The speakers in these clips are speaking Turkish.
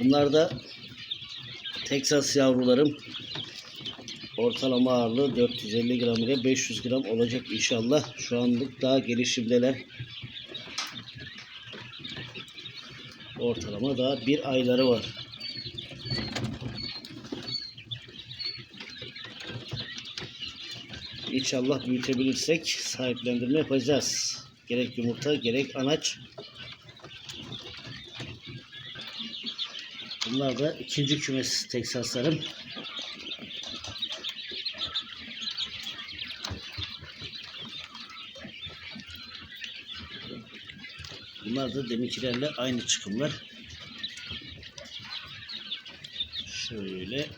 Bunlar da Texas yavrularım. Ortalama ağırlığı 450 gram ile 500 gram olacak inşallah. Şu anlık daha gelişimdeler. Ortalama daha bir ayları var. İnşallah büyütebilirsek sahiplendirme yapacağız. Gerek yumurta gerek anaç. Bunlar da ikinci kümes Teksaslarım. Bunlar da deminkilerle aynı çıkımlar. Şöyle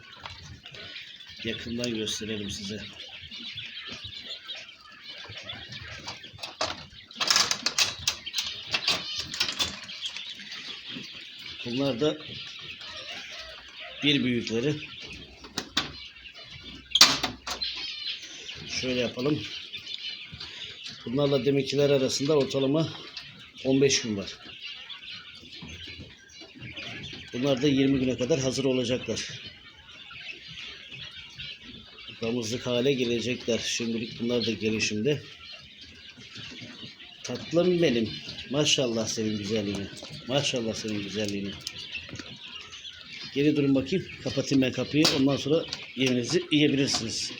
yakından gösterelim size. Bunlar da bir büyükleri. Şöyle yapalım. Bunlarla deminkiler arasında ortalama 15 gün var. Bunlar da 20 güne kadar hazır olacaklar. Damızlık hale gelecekler. Şimdilik bunlar da gelişimde. Tatlım benim. Maşallah senin güzelliğine. Maşallah senin güzelliğine. Geri durun bakayım. Kapatayım ben kapıyı. Ondan sonra yeminizi yiyebilirsiniz.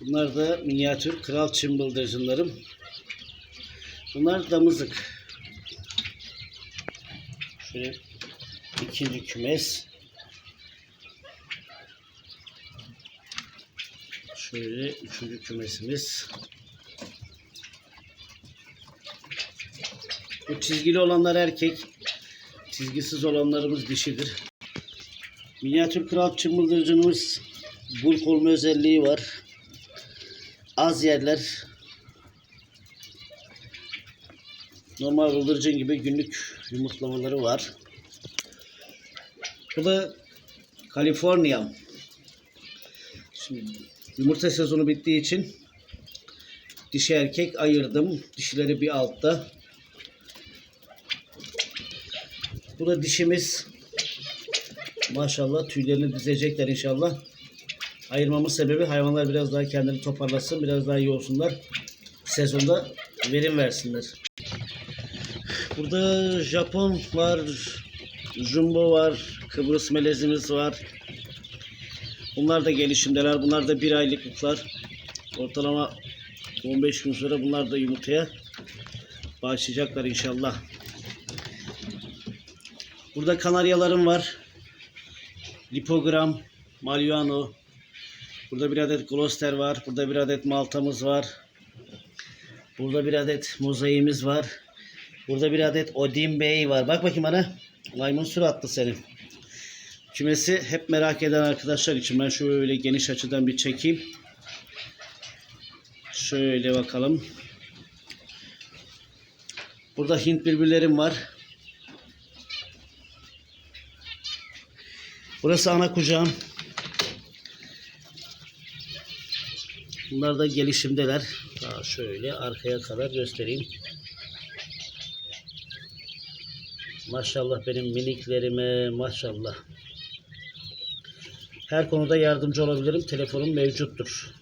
Bunlar da minyatür kral çımbıldırcınlarım. Bunlar damızlık. Şöyle ikinci kümes. Şöyle üçüncü kümesimiz. Bu çizgili olanlar erkek. Çizgisiz olanlarımız dişidir. Minyatür kral çımbıldırcınımız bulk olma özelliği var. Az yerler normal bıldırcın gibi günlük yumurtlamaları var. Bu da Kaliforniya. Şimdi yumurta sezonu bittiği için dişi erkek ayırdım. Dişileri bir altta. Bu da dişimiz. Maşallah tüylerini dizecekler inşallah. Ayırmamın sebebi hayvanlar biraz daha kendini toparlasın, biraz daha iyi olsunlar. Sezonda verim versinler. Burada Japon var, Jumbo var, Kıbrıs melezimiz var. Bunlar da gelişimdeler. Bunlar da bir aylıklıklar. Ortalama 15 gün sonra bunlar da yumurtaya başlayacaklar inşallah. Burada kanaryalarım var. Lipogram, Malyano. Burada bir adet Gloucester var. Burada bir adet Maltamız var. Burada bir adet mozaiğimiz var. Burada bir adet Odin Bey var. Bak bakayım bana. Maymun suratlı senin. Kümesi hep merak eden arkadaşlar için ben şöyle geniş açıdan bir çekeyim. Şöyle bakalım. Burada Hint birbirlerim var. Burası ana kucağım. Bunlar da gelişimdeler. Daha şöyle arkaya kadar göstereyim. Maşallah benim miniklerime maşallah. Her konuda yardımcı olabilirim. Telefonum mevcuttur.